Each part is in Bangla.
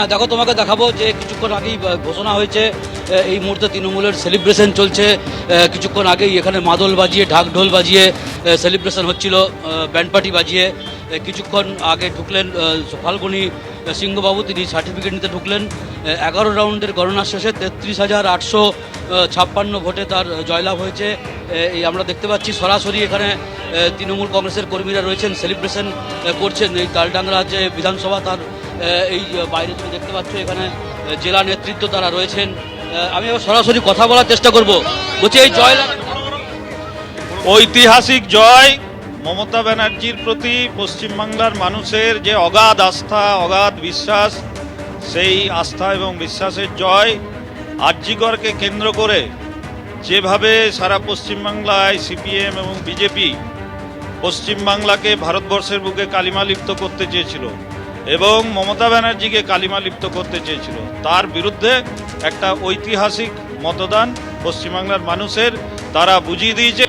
হ্যাঁ দেখো, তোমাকে দেখাবো যে কিছুক্ষণ আগেই ঘোষণা হয়েছে এই মুহূর্তে তৃণমূলের সেলিব্রেশন চলছে। কিছুক্ষণ আগেই এখানে মাদল বাজিয়ে ঢাক ঢোল বাজিয়ে সেলিব্রেশন হচ্ছিল ব্যান্ড পার্টি বাজিয়ে। কিছুক্ষণ আগে ঢুকলেন ফাল্গুনী সিংহবাবু, তিনি সার্টিফিকেট নিতে ঢুকলেন। এগারো রাউন্ডের গণনা শেষে তেত্রিশ হাজার আটশো ছাপ্পান্ন ভোটে তার জয়লাভ হয়েছে। এই আমরা দেখতে পাচ্ছি, সরাসরি এখানে তৃণমূল কংগ্রেসের কর্মীরা রয়েছেন সেলিব্রেশন করছেন। এই তালডাংরা যে বিধানসভা, তার এই বাইরে তুমি দেখতে পাচ্ছ, এখানে জেলা নেতৃত্ব তারা রয়েছেন। আমি এবার সরাসরি কথা বলার চেষ্টা করব। বলছি, এই জয় ঐতিহাসিক জয় মমতা ব্যানার্জির প্রতি পশ্চিমবাংলার মানুষের যে অগাধ আস্থা, অগাধ বিশ্বাস, সেই আস্থা এবং বিশ্বাসের জয় আর্যিকরকে কেন্দ্র করে যেভাবে সারা পশ্চিমবাংলায় সিপিএম এবং বিজেপি পশ্চিমবাংলাকে ভারতবর্ষের বুকে কালিমালিপ্ত করতে চেয়েছিল এবং মমতা ব্যানার্জিকে কালিমা লিপ্ত করতে চেয়েছিল। তার বিরুদ্ধে একটা ঐতিহাসিক মতদান পশ্চিমবাংলার মানুষের তারা বুঝিয়ে দিয়েছে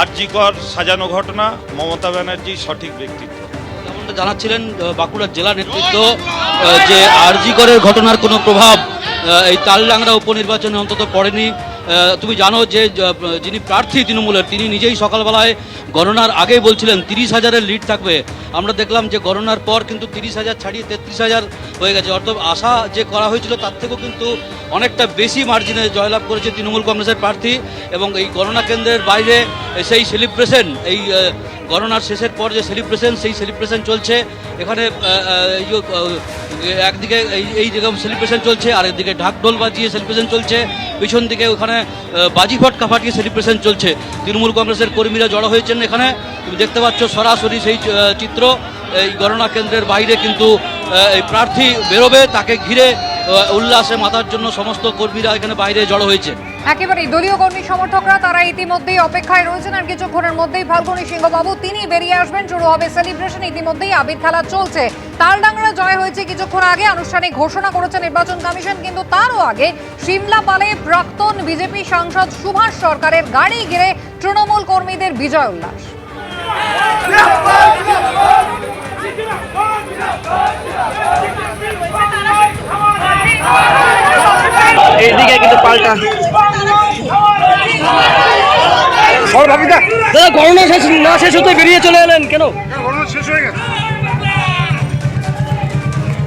আর্যিকর সাজানো ঘটনা, মমতা ব্যানার্জি সঠিক ব্যক্তিত্ব। যেমনটা জানাচ্ছিলেন বাঁকুড়ার জেলা নেতৃত্ব যে আরজিকরের ঘটনার কোনো প্রভাব এই তালডাংরা উপনির্বাচনে অন্তত পড়েনি। তুমি জানো যে যিনি প্রার্থী তৃণমূলের, তিনি নিজেই সকালবেলায় গণনার আগেই বলছিলেন, তিরিশ হাজারের লিড থাকবে। আমরা দেখলাম যে গণনার পর কিন্তু তিরিশ হাজার ছাড়িয়ে তেত্রিশ হাজার হয়ে গেছে। অর্থাৎ আশা যে করা হয়েছিল, তার থেকেও কিন্তু অনেকটা বেশি মার্জিনে জয়লাভ করেছে তৃণমূল কংগ্রেসের প্রার্থী। এবং এই গণনা কেন্দ্রের বাইরে সেই সেলিব্রেশন এই গণনার শেষের পর যে সেলিব্রেশন সেই সেলিব্রেশন চলছে। এখানে আহ, আহ, এই যে, আহ, একদিকে এই যেরকম সেলিব্রেশন চলছে আর একদিকে ঢাকঢোল বাজিয়ে সেলিব্রেশন চলছে। পিছন দিকে ওখানে বাজি ফটকা ফাটিয়ে সেলিব্রেশন চলছে। তৃণমূল কংগ্রেসের কর্মীরা জড়ো হয়েছেন এখানে। তুমি দেখতে পাচ্ছ সরাসরি সেই চিত্র। এই গণনা কেন্দ্রের বাইরে কিন্তু এই প্রার্থী বেরোবে তাকে ঘিরে উল্লাসে মাতার জন্য সমস্ত কর্মীরা এখানে বাইরে জড়ো হয়েছে। একেবারেই দলীয় কর্মী সমর্থকরা তারা ইতিমধ্যেই অপেক্ষায় রয়েছেন। আর কিছুক্ষণের মধ্যেই ফাল্গুনী সিংহবাবু তিনি বেরিয়ে আসবেন। শুরু হবে সেলিব্রেশন ইতিমধ্যেই আবির খেলা চলছে। তালডাংরা জয় হয়েছে কিছুক্ষণ আগে। আনুষ্ঠানিক ঘোষণা করেছে নির্বাচন কমিশন কিন্তু তারও আগে সিমলা পালে প্রাক্তন বিজেপি সাংসদ সুভাষ সরকারের গাড়ি ঘিরে তৃণমূল কর্মীদের বিজয় উল্লাস। এইদিকে দাদা করোনা শেষ না শেষ হতে বেরিয়ে চলে এলেন কেন? গণনা শেষ হয়ে গেছে।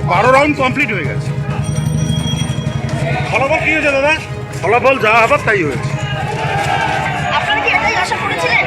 বারো রাউন্ড কমপ্লিট হয়ে গেছে। ফলাফল কি হয়েছে দাদা? ফলাফল যা হবার তাই হয়েছে আপনারা কি এটাই আশা করেছিলেন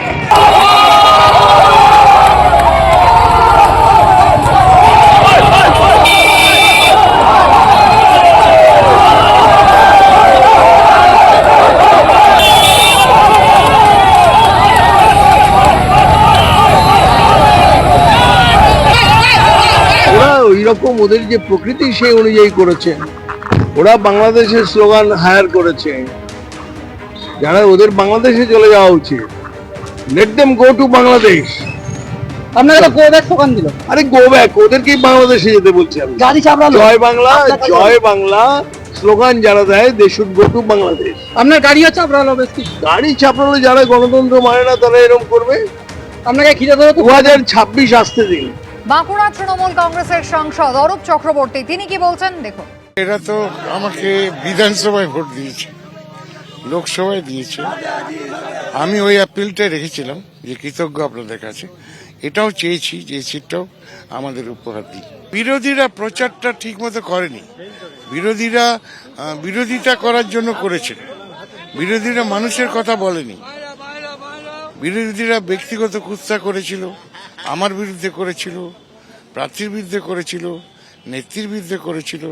ওরা রকম ওদের যে প্রকৃতি সেই অনুযায়ী করেছে। ওরা বাংলাদেশের স্লোগান হায়ার করেছে। যারা ওদের বাংলাদেশে চলে যাওয়া উচিত। Let them go to Bangladesh আপনাকে তো গো ব্যাক দোকান দিল। আরে গো ব্যাক ওদেরকেই বাংলাদেশে যেতে বলছি আমি। গাড়ি চাপড়ালো জয় বাংলা জয় বাংলা স্লোগান যারা দেয় they should go to Bangladesh আপনার গাড়িও চাপড়ালো বেশ কিছু। গাড়ি চাপড়ালে যারা গণতন্ত্র মানে না তারা এরকম করবে? আপনাকে ঘিরে ধরে দু হাজার ছাব্বিশ আসতে দিন। বাঁকুড়া তৃণমূল কংগ্রেসের সাংসদ অরূপ চক্রবর্তী, তিনি কি বলছেন? দেখুন। এরা তো আমাকে বিধানসভায় ভোট দিয়েছে, লোকসভায় দিয়েছে। আমি ওই অ্যাপিলটা রেখেছিলাম যে কৃতজ্ঞ আপনাদের কাছে। এটাও চেয়েছি যে সিটটাও আমাদের উপহার দিই বিরোধীরা প্রচারটা ঠিক মতো করেনি। বিরোধীরা বিরোধিতা করার জন্য করেছে। বিরোধীরা মানুষের কথা বলেনি। বিরোধীরা ব্যক্তিগত কুৎসা করেছিল। আমার বিরুদ্ধে করেছিল প্রার্থীর বিরুদ্ধে করেছিল নেত্রীর বিরুদ্ধে করেছিল।